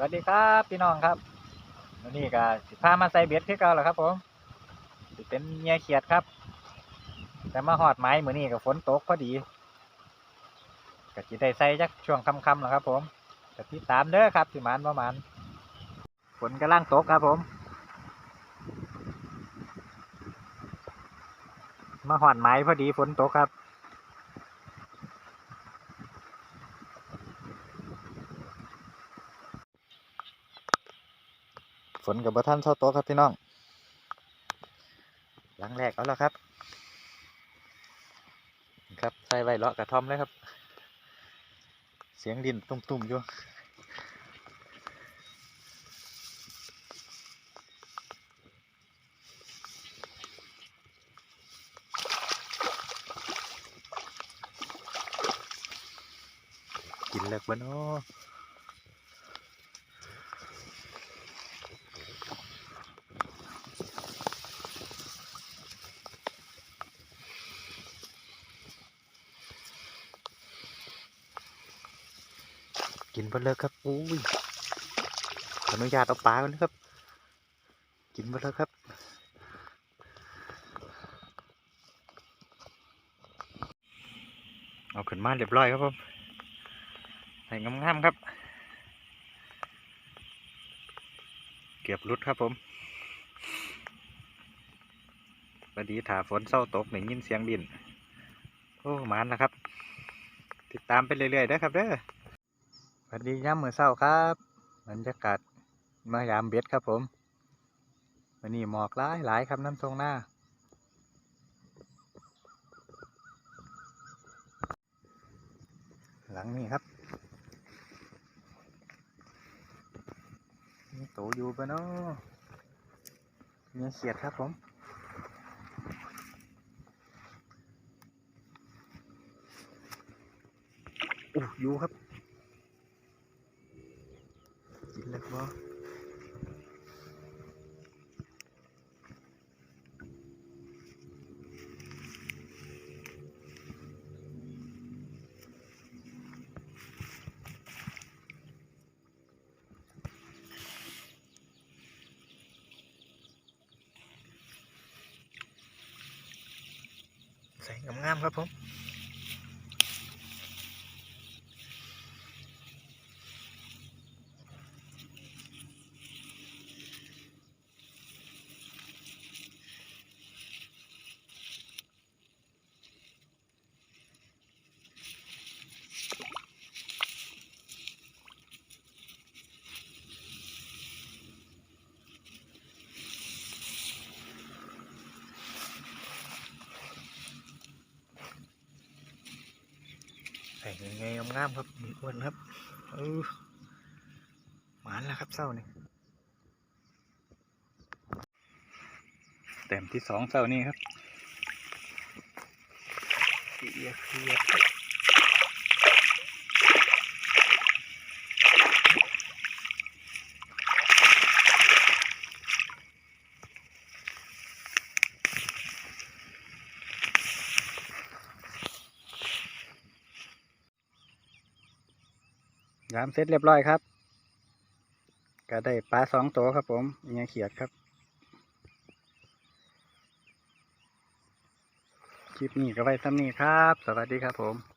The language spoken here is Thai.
วัสดีครับพี่น้องครับวันนี้ก็สิพามาใส่เบ็ดที่เก่าแล้วครับผมสิเป็นเงียเขียดครับ แต่มาหอดไม้เหมือนี้กับฝนตกพอดีก็จิได้ใส่จักช่วงค่ำๆแล้วครับ ผมก็ติดตามเด้อครับสิหมานประมาณฝนกำลังตกครับผม มาหอดไม้พอดีฝนตกครับ ฝนกับบ่ท่านเท่าโตะครับพี่น้องหลังแรกเอาแล้วครับ ครับใส่ไว้เลาะกระท่อมเลยครับ เสียงดินตุ่มๆอยู่กินเลิกบ้เนาะ กินไปเลยครับอุ้ยขออนุญาตเอาปลาก่อนนะครับ กินไปเลยครับ เอาขึ้นมาเรียบร้อยครับผมใส่งามๆครับ เก็บรุดครับผมพอดีถาฝนเศร้าตกหนึ่งยินเสียงบินโอ้มานนะครับ ติดตามไปเรื่อยๆนะครับเด้อ สวัสดีย่ำมือเศร้าครับบรรยากาศมายามเบ็ดครับผมวันนี้หมอกหลายหลายครับน้ำทรงหน้า หลังนี้ครับนี่โตอยู่ปะเนาะเนี่เขียดครับผมอู้อยู่ครับ กินแล้วบ่ใส่งามๆครับผม ใส่ยังไงงามๆครับมีอ้วนครับเออหวานแล้วครับเศร้านี่แต้มที่สองเศร้านี่ครับเสียเสีย ยามเสร็จเรียบร้อยครับก็ได้ปลาสองตัวครับผมเงี้ยเขียดครับ คลิปนี้ก็ไว้ซ้ำนี้ครับ สวัสดีครับผม